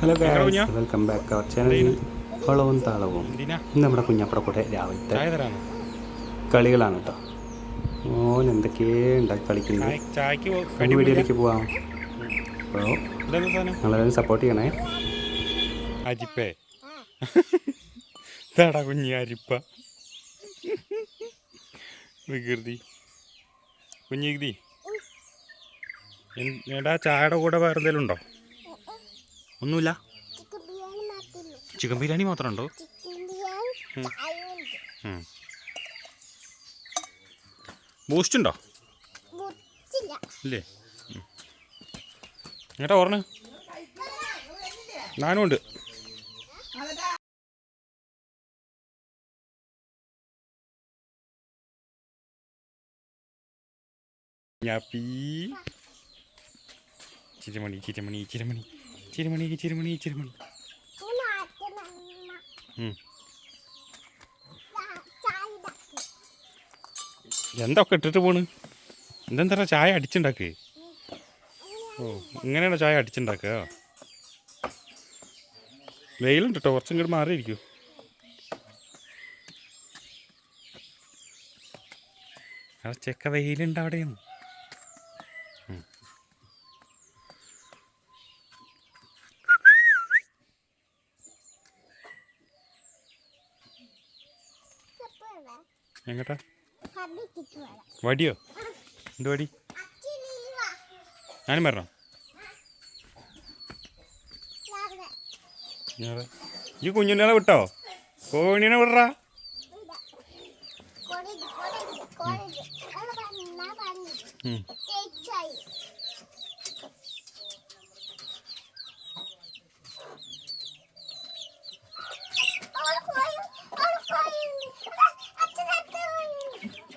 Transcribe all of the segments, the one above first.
Hello guys welcome back our channel വളവും താളവും. ഇന്ന് നമ്മുടെ കുഞ്ഞപ്പുറ കൂടെ രാവിലത്തെ കളികളാണ് കേട്ടോ ഓൻ എന്തൊക്കെയോ ഉണ്ടാക്കി കളിക്കുന്നത്. വീഡിയോയിലേക്ക് പോവാം. അപ്പോൾ നമ്മളെല്ലാം നിങ്ങളെല്ലാവരും സപ്പോർട്ട് ചെയ്യണേ. അരിപ്പേ. ഇതാടാ കുഞ്ഞി അരിപ്പ. വികൃതി. കുഞ്ഞികൃതി എടാ ചായയുടെ കൂടെ വേറെ എന്തെങ്കിലും ഉണ്ടോ? ഒന്നുമില്ല? ചിക്കൻ ബിരിയാണി മാത്രം ഉണ്ടോ ബൂസ്റ്റ് ഉണ്ടോ ഇല്ലേ. ഏട്ടാ ഓർണ ഞാനും ഉണ്ട് ഞാപ്പി ചിരമണി ചിരമണി ചിരമണി ചിരമണി ചിരമണി ചിരമണി. എന്തൊക്കെ ഇട്ടിട്ട് പോണ്? എന്തെന്താ ചായ അടിച്ചുണ്ടാക്ക്? ഓ ഇങ്ങനെയാണോ ചായ അടിച്ചുണ്ടാക്കുക? വെയിലുണ്ട് കേട്ടോ കുറച്ചും കൂടി മാറിയിരിക്കൂ ചെക്ക വെയിലുണ്ട് അവിടെയാണ് ഉം. എങ്ങട്ടാ? വടിയോ? എന്ത് വടി? ഞാനും വരണം. ഈ കുഞ്ഞുണ്ണികളെ വിട്ടോ? കോണിനെ വിടറാ. ഉം.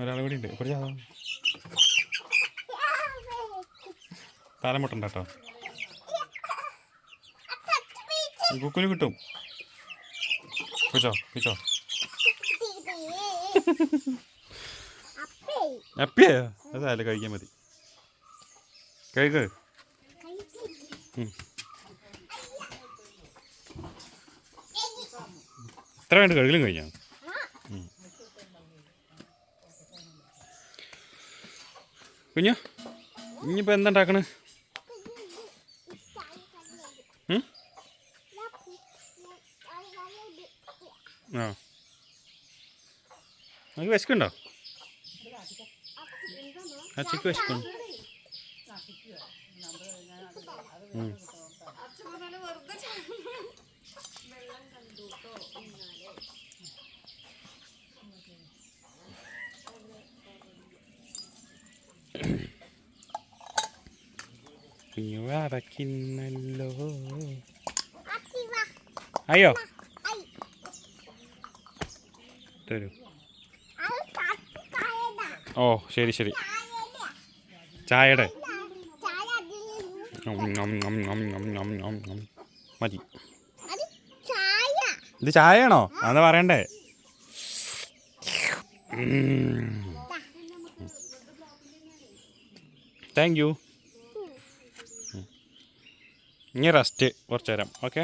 ഒരാൾ കൂടി ഉണ്ട്. കുറച്ച് തലമുട്ടണ്ട കേട്ടോ. കുക്കുന് കിട്ടും. പിച്ചോ അപ്പേ അപ്പിയേ അതല്ല കഴിക്കാൻ മതി. കഴിക്ക്. ഇത്ര വേണ്ട കഴുകലും കഴിഞ്ഞോ ഉം. കുഞ്ഞു ഇനിയിപ്പോൾ എന്താ ഉണ്ടാക്കണേ? ആ. നമുക്ക് വിശക്കുണ്ടോ? അച്ചക്ക് വിശക്കുണ്ട് ഉം. കുഞ്ഞു അടക്കിന്നല്ലോ അയ്യോ തരൂ. ഓ ശരി ശരി. ചായയുടെ. നം, നം, നം, നം, നം, നം, നം, നം. മതി. ഇത് ചായയാണോ? അതാ പറയണ്ടേ. താങ്ക് യു ഇനി റെസ്റ്റ് കുറച്ച് നേരം ഓക്കെ